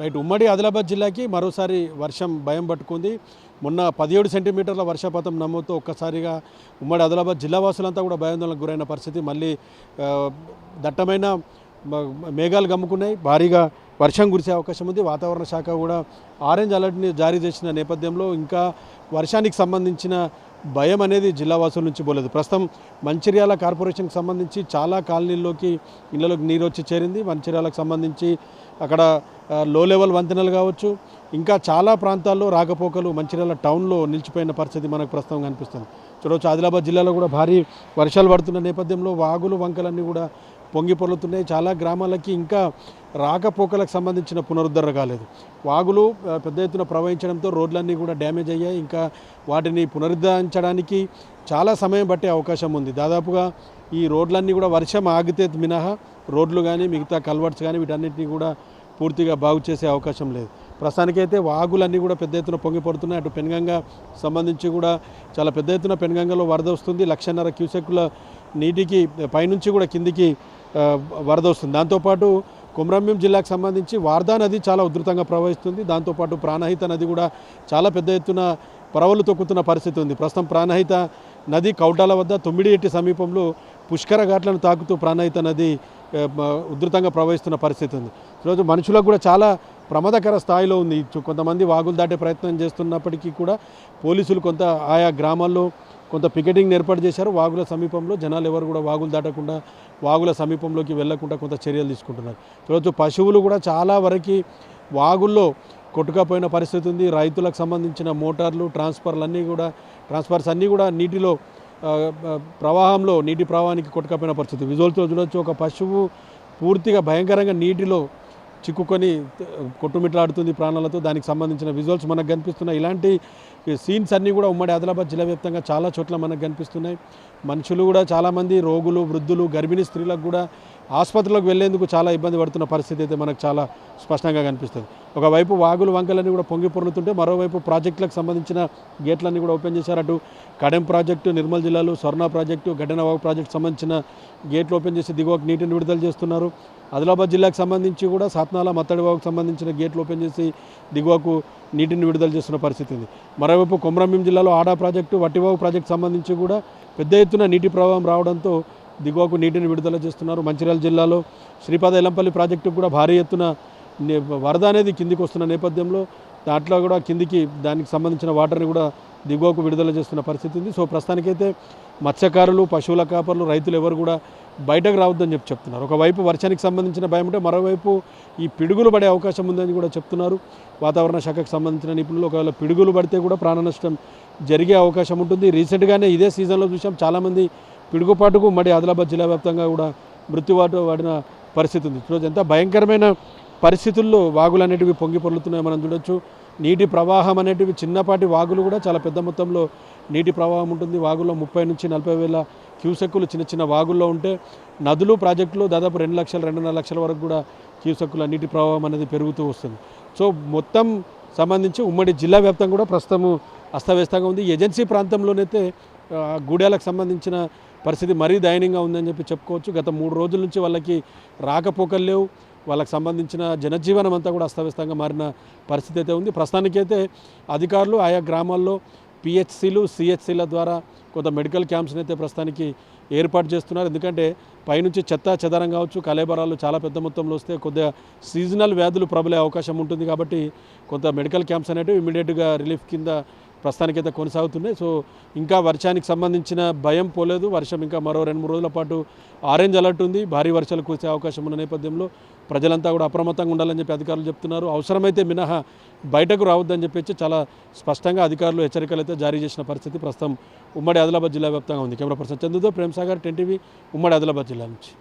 Right ఉమ్మడి ఆదిలాబాద్ జిల్లాకి మరోసారి వర్షం భయం పట్టుకుంది. మొన్న పదిహేడు సెంటీమీటర్ల వర్షపాతం నమ్ముతూ ఒక్కసారిగా ఉమ్మడి ఆదిలాబాద్ జిల్లా వాసులంతా కూడా భయాందోళనకు గురైన పరిస్థితి. మళ్ళీ దట్టమైన మేఘాలు గమ్ముకున్నాయి. భారీగా వర్షం కురిసే అవకాశం ఉంది. వాతావరణ శాఖ కూడా ఆరెంజ్ అలర్ట్ని జారీ చేసిన నేపథ్యంలో ఇంకా వర్షానికి సంబంధించిన భయం అనేది జిల్లా వాసుల నుంచి పోలేదు. ప్రస్తుతం మంచిర్యాల కార్పొరేషన్కి సంబంధించి చాలా కాలనీల్లోకి ఇళ్ళలోకి నీరు వచ్చి చేరింది. మంచిర్యాలకు సంబంధించి అక్కడ లో లెవెల్ వంతెనలు కావచ్చు ఇంకా చాలా ప్రాంతాల్లో రాకపోకలు మంచిర్యాల టౌన్లో నిలిచిపోయిన పరిస్థితి మనకు ప్రస్తుతం కనిపిస్తుంది. చూడవచ్చు ఆదిలాబాద్ జిల్లాలో కూడా భారీ వర్షాలు పడుతున్న నేపథ్యంలో వాగులు వంకలన్నీ కూడా పొంగి పొర్లుతున్నాయి. చాలా గ్రామాలకి ఇంకా రాకపోకలకు సంబంధించిన పునరుద్ధరణ కాలేదు. వాగులు పెద్ద ఎత్తున ప్రవహించడంతో రోడ్లన్నీ కూడా డ్యామేజ్ అయ్యాయి. ఇంకా వాటిని పునరుద్ధరించడానికి చాలా సమయం పట్టే అవకాశం ఉంది. దాదాపుగా ఈ రోడ్లన్నీ కూడా వర్షం ఆగితే మినహా రోడ్లు కానీ మిగతా కల్వర్ట్స్ కానీ వీటన్నిటిని కూడా పూర్తిగా బాగు చేసే అవకాశం లేదు. ప్రస్తుతానికైతే వాగులన్నీ కూడా పెద్ద ఎత్తున పొంగి పడుతున్నాయి. అటు పెనుగంగ సంబంధించి కూడా చాలా పెద్ద ఎత్తున పెనుగంగలో వరద వస్తుంది. లక్షన్నర క్యూసెక్కుల నీటికి పైనుంచి కూడా కిందికి వరద వస్తుంది. దాంతోపాటు కుమ్రంభీం జిల్లాకు సంబంధించి వార్దా నది చాలా ఉధృతంగా ప్రవహిస్తుంది. దాంతోపాటు ప్రాణహిత నది కూడా చాలా పెద్ద ఎత్తున పరవలు తొక్కుతున్న పరిస్థితి ఉంది. ప్రస్తుతం ప్రాణహిత నది కౌటాల వద్ద తొమ్మిడి ఎట్టి సమీపంలో పుష్కర ఘాట్లను తాకుతూ ప్రాణహిత నది ఉధృతంగా ప్రవహిస్తున్న పరిస్థితి ఉంది. ఈరోజు మనుషులకు కూడా చాలా ప్రమాదకర స్థాయిలో ఉంది. కొంతమంది వాగులు దాటే ప్రయత్నం చేస్తున్నప్పటికీ కూడా పోలీసులు కొంత ఆయా గ్రామాల్లో కొంత పికెటింగ్ ఏర్పాటు చేశారు. వాగుల సమీపంలో జనాలు ఎవరు కూడా వాగులు దాటకుండా వాగుల సమీపంలోకి వెళ్ళకుండా కొంత చర్యలు తీసుకుంటున్నారు. ఈరోజు పశువులు కూడా చాలా వరకు వాగుల్లో కొట్టుకపోయిన పరిస్థితి ఉంది. రైతులకు సంబంధించిన మోటార్లు ట్రాన్స్ఫర్లు అన్నీ కూడా ట్రాన్స్ఫర్స్ అన్నీ కూడా నీటిలో ప్రవాహంలో నీటి ప్రవాహానికి కొట్టుకపోయిన పరిస్థితి. విజువల్తో చూడొచ్చు ఒక పశువు పూర్తిగా భయంకరంగా నీటిలో చిక్కుకొని కొట్టుమిట్లాడుతుంది ప్రాణాలతో. దానికి సంబంధించిన విజువల్స్ మనకు కనిపిస్తున్నాయి. ఇలాంటి సీన్స్ అన్నీ కూడా ఉమ్మడి ఆదిలాబాద్ జిల్లా వ్యాప్తంగా చాలా చోట్ల మనకు కనిపిస్తున్నాయి. మనుషులు కూడా చాలామంది రోగులు వృద్ధులు గర్భిణీ స్త్రీలకు కూడా ఆసుపత్రులకు వెళ్ళేందుకు చాలా ఇబ్బంది పడుతున్న పరిస్థితి అయితే మనకు చాలా స్పష్టంగా కనిపిస్తుంది. ఒకవైపు వాగులు వంకలన్నీ కూడా పొంగి పొర్లుతుంటే మరోవైపు ప్రాజెక్టులకు సంబంధించిన గేట్లన్నీ కూడా ఓపెన్ చేశారు. అటు కడెం ప్రాజెక్టు నిర్మల్ జిల్లాలో స్వర్ణ ప్రాజెక్టు గడ్డనవాగు ప్రాజెక్టు సంబంధించిన గేట్లు ఓపెన్ చేసి దిగువకు నీటిని విడుదల చేస్తున్నారు. ఆదిలాబాద్ జిల్లాకు సంబంధించి కూడా సాత్నాల మత్తడివాగుకు సంబంధించిన గేట్లు ఓపెన్ చేసి దిగువకు నీటిని విడుదల చేస్తున్న పరిస్థితి ఉంది. మరోవైపు కొమరంభీం జిల్లాలో ఆడా ప్రాజెక్టు వట్టివాగు ప్రాజెక్టు సంబంధించి కూడా పెద్ద ఎత్తున నీటి ప్రవాహం రావడంతో దిగువకు నీటిని విడుదల చేస్తున్నారు. మంచిర్యాల జిల్లాలో శ్రీపాద ఎల్లంపల్లి ప్రాజెక్టుకు కూడా భారీ ఎత్తున వరద అనేది కిందికి వస్తున్న నేపథ్యంలో దాంట్లో కూడా కిందికి దానికి సంబంధించిన వాటర్ని కూడా దిగువకు విడుదల చేస్తున్న పరిస్థితి ఉంది. సో ప్రస్తుతానికైతే మత్స్యకారులు పశువుల కాపర్లు రైతులు ఎవరు కూడా బయటకు రావద్దని చెప్పి చెప్తున్నారు. ఒకవైపు వర్షానికి సంబంధించిన భయం ఉంటే మరోవైపు ఈ పిడుగులు పడే అవకాశం ఉందని కూడా చెప్తున్నారు. వాతావరణ శాఖకు సంబంధించిన నిపుణులు ఒకవేళ పిడుగులు పడితే కూడా ప్రాణ నష్టం జరిగే అవకాశం ఉంటుంది. రీసెంట్గానే ఇదే సీజన్లో చూసాం చాలామంది పిడుగుపాటుకు మరి ఆదిలాబాద్ జిల్లా వ్యాప్తంగా కూడా మృత్యువాటు వాడిన పరిస్థితి ఉంది. ఈరోజు ఎంత భయంకరమైన పరిస్థితుల్లో వాగులు అనేటివి పొంగి పొర్లుతున్నాయి మనం చూడొచ్చు. నీటి ప్రవాహం అనేటివి చిన్నపాటి వాగులు కూడా చాలా పెద్ద మొత్తంలో నీటి ప్రవాహం ఉంటుంది. వాగుల్లో ముప్పై నుంచి నలభై వేల క్యూసెక్కులు చిన్న చిన్న వాగుల్లో ఉంటే నదులు ప్రాజెక్టులు దాదాపు రెండు లక్షలు రెండున్నర లక్షల వరకు కూడా క్యూసెక్కుల నీటి ప్రవాహం అనేది పెరుగుతూ వస్తుంది. సో మొత్తం సంబంధించి ఉమ్మడి జిల్లా వ్యాప్తంగా కూడా ప్రస్తుతం అస్తవ్యస్తంగా ఉంది. ఏజెన్సీ ప్రాంతంలోనైతే గూడాలకు సంబంధించిన పరిస్థితి మరీ దయనీయంగా ఉందని చెప్పి చెప్పుకోవచ్చు. గత మూడు రోజుల నుంచి వాళ్ళకి రాకపోకలు లేవు. వాళ్ళకి సంబంధించిన జనజీవనం అంతా కూడా అస్తవ్యస్తంగా మారిన పరిస్థితి అయితే ఉంది. ప్రస్తుతానికైతే అధికారులు ఆయా గ్రామాల్లో పిహెచ్సిలు సిహెచ్సీల ద్వారా కొంత మెడికల్ క్యాంప్స్ని అయితే ప్రస్తుతానికి ఏర్పాటు చేస్తున్నారు. ఎందుకంటే పైనుంచి చెత్త చెదరం కావచ్చు కలేబరాలు చాలా పెద్ద మొత్తంలో వస్తే కొద్దిగా సీజనల్ వ్యాధులు ప్రబలే అవకాశం ఉంటుంది కాబట్టి కొంత మెడికల్ క్యాంప్స్ అనేటివి ఇమీడియట్గా రిలీఫ్ కింద ప్రస్తుతానికైతే కొనసాగుతున్నాయి. సో ఇంకా వర్షానికి సంబంధించిన భయం పోలేదు. వర్షం ఇంకా మరో రెండు మూడు రోజుల పాటు ఆరెంజ్ అలర్ట్ ఉంది. భారీ వర్షాలు కురిసే అవకాశం ఉన్న నేపథ్యంలో ప్రజలంతా కూడా అప్రమత్తంగా ఉండాలని చెప్పి అధికారులు చెప్తున్నారు. అవసరమైతే మినహా బయటకు రావద్దని చెప్పేసి చాలా స్పష్టంగా అధికారులు హెచ్చరికలు అయితే జారీ చేసిన పరిస్థితి ప్రస్తుతం ఉమ్మడి ఆదిలాబాద్ జిల్లా వ్యాప్తంగా ఉంది. కెమెరా పర్సన్ చందుతో ప్రేమ్ సాగర్ టెన్ టీవీ ఉమ్మడి ఆదిలాబాద్ జిల్లా నుంచి.